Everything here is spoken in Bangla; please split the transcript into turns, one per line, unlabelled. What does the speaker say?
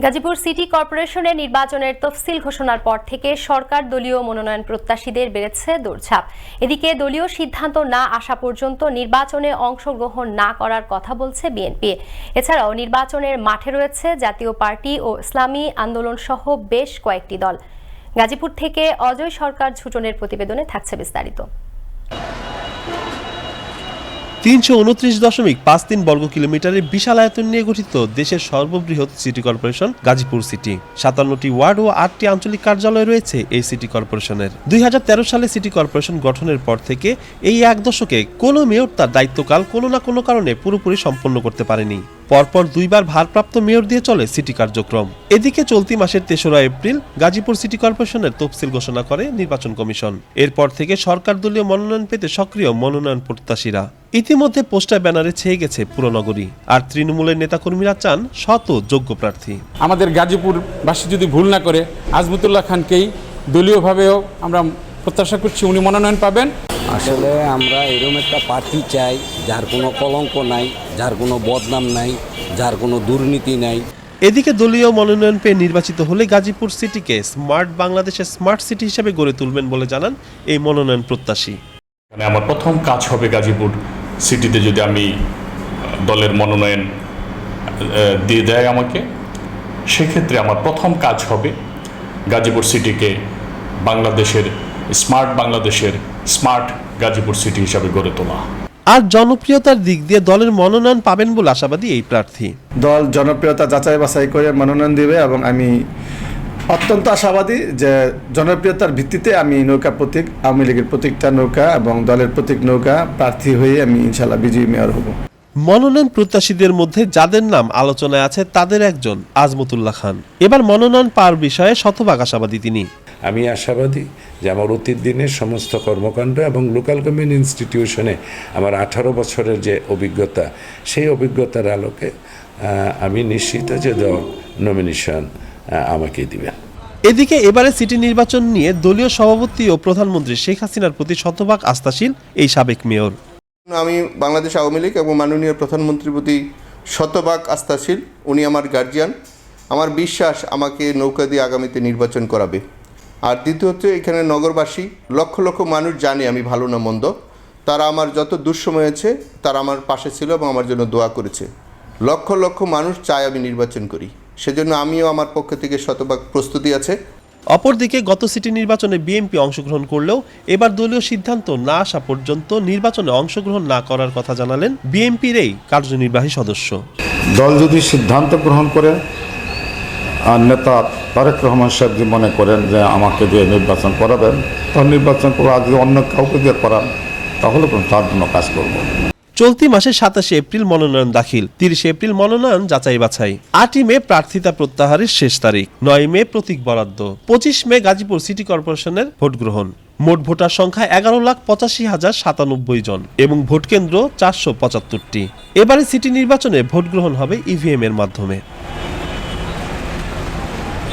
গাজীপুর সিটি কর্পোরেশনের নির্বাচনের তফসিল ঘোষণার পর থেকে সরকার দলীয় মনোনয়ন প্রত্যাশীদের বেড়েছে দৌড়ঝাঁপ। এদিকে দলীয় সিদ্ধান্ত না আসা পর্যন্ত নির্বাচনে অংশগ্রহণ না করার কথা বলছে বিএনপি। এছাড়াও নির্বাচনের মাঠে রয়েছে জাতীয় পার্টি ও ইসলামী আন্দোলন সহ বেশ কয়েকটি দল। গাজীপুর থেকে অজয় সরকার ঝুটনের প্রতিবেদনে থাকছে বিস্তারিত।
তিনশো উনত্রিশ দশমিক পাঁচ তিন বর্গ কিলোমিটারের বিশাল আয়তন নিয়ে গঠিত দেশের সর্ববৃহৎ সিটি কর্পোরেশন গাজীপুর সিটি। সাতান্নটি ওয়ার্ড ও আটটি আঞ্চলিক কার্যালয় রয়েছে এই সিটি কর্পোরেশনের। দুই হাজার তেরো সালে সিটি কর্পোরেশন গঠনের পর থেকে এই এক দশকে কোনো মেয়র তার দায়িত্বকাল কোনো না কোনো কারণে পুরোপুরি সম্পন্ন করতে পারেনি। পরপর দুইবার ভারপ্রাপ্ত মেয়র দিয়ে চলে সিটি কার্যক্রম। এদিকে চলতি মাসের তেসরা এপ্রিল গাজীপুর সিটি কর্পোরেশনের তফসিল ঘোষণা করে নির্বাচন কমিশন। এরপর থেকে সরকার দলীয় মনোনয়ন পেতে সক্রিয় মনোনয়ন প্রত্যাশীরা। ইতিমধ্যে পোস্টার ব্যানারে ছেয়ে গেছে পুরনগরী আর তৃণমূলের নেতাকর্মীরা চান শত যোগ্য প্রার্থী।
আমাদের গাজীপুরবাসী যদি ভুল না করে, আজমতুল্লাহ খানকেই দলীয়ভাবেও আমরা প্রত্যাশা করছি, উনি মনোনয়ন পাবেন।
আসলে আমরা এরকম একটা প্রার্থী চাই যার কোনো কলঙ্ক নাই যার কোনো বদনাম নাই যার কোনো দুর্নীতি নাই।
এদিকে দলীয় মনোনয়ন পেয়ে নির্বাচিত হলে গাজীপুর সিটিকে স্মার্ট বাংলাদেশের স্মার্ট সিটি হিসেবে গড়ে তুলবেন বলে জানান এই মনোনয়ন প্রত্যাশী।
মানে আমার প্রথম কাজ হবে গাজীপুর সিটিতে যদি আমি দলের মনোনয়ন দিয়ে দেয় আমাকে সেক্ষেত্রে আমার প্রথম কাজ হবে গাজীপুর সিটিকে বাংলাদেশের স্মার্ট বাংলাদেশের স্মার্ট গাজীপুর সিটি হিসাবে গড়ে তোলা।
আর জনপ্রিয়তার দিক দিয়ে দলের মনোনয়ন পাবেন বলে আশাবাদী এই প্রার্থী।
দল জনপ্রিয়তা যাচাই বাছাই করে মনোনয়ন দিবে এবং আমি অত্যন্ত আশাবাদী যে জনপ্রিয়তার ভিত্তিতে আমি নৌকা প্রতীক আওয়ামী লীগের প্রতীকটা নৌকা এবং দলের প্রতীক নৌকা প্রার্থী হয়ে আমি ইনশাল্লাহ বিজয়ী মেয়র হব।
মনোনয়ন প্রত্যাশীদের মধ্যে যাদের নাম আলোচনায় আছে তাদের একজন আজমতুল্লাহ খান। এবার মনোনয়ন পাওয়ার বিষয়ে শতভাগ আশাবাদী তিনি।
আমি আশাবাদী যে আমার অতীত দিনের সমস্ত কর্মকাণ্ড এবং লোকাল গভর্নমেন্ট ইনস্টিটিউশনে আমার আঠারো বছরের যে অভিজ্ঞতা সেই অভিজ্ঞতার আলোকে আমি নিশ্চিত যে দল নমিনেশন আমাকে দিবেন
এদিকে এবারে সিটি নির্বাচন নিয়ে দলীয় সভাপতি ও প্রধানমন্ত্রী শেখ হাসিনার প্রতি শতভাগ আস্থাশীল এই সাবেক মেয়র।
আমি বাংলাদেশ আওয়ামী লীগ এবং মাননীয় প্রধানমন্ত্রীর প্রতি শতভাগ আস্থাশীল। উনি আমার গার্জিয়ান আমার বিশ্বাস আমাকে নৌকা দিয়ে আগামীতে নির্বাচন করাবে। আর দ্বিতীয়ত এখানে নগরবাসী লক্ষ লক্ষ মানুষ জানে আমি ভালো না মন্দ। তারা আমার যত দুঃসময় আছে তারা আমার পাশে ছিল এবং আমার জন্য দোয়া করেছে। লক্ষ লক্ষ মানুষ চায় আমি নির্বাচন করি। সেজন্য আমিও আমার পক্ষ থেকে শতভাগ প্রস্তুতি আছে।
অপরদিকে গত সিটি নির্বাচনে বিএনপি অংশগ্রহণ করলেও এবার দলীয় সিদ্ধান্ত না আসা পর্যন্ত নির্বাচনে অংশগ্রহণ না করার কথা জানালেন বিএনপির এই কার্যনির্বাহী সদস্য।
দল যদি সিদ্ধান্ত গ্রহণ করে নেতা তারেক রহমান সাহেব যদি মনে করেন যে আমাকে দিয়ে নির্বাচন করাবেন তাহলে নির্বাচন আর যদি অন্য কাউকে দিয়ে করান, তাহলে তার জন্য কাজ করব।
চলতি মাসের সাতাশে এপ্রিল মনোনয়ন দাখিল, তিরিশে এপ্রিল মনোনয়ন যাচাই বাছাই। আটই মে প্রার্থিতা প্রত্যাহারের শেষ তারিখ, নয় মে প্রতীক বরাদ্দ, পঁচিশ মে গাজীপুর সিটি কর্পোরেশনের ভোট গ্রহণ। মোট ভোটার সংখ্যা এগারো লাখ পঁচাশি হাজার সাতানব্বই জন এবং ভোট কেন্দ্র চারশো পঁচাত্তরটি। এবারে সিটি নির্বাচনে ভোট গ্রহণ হবে ইভিএম এর মাধ্যমে।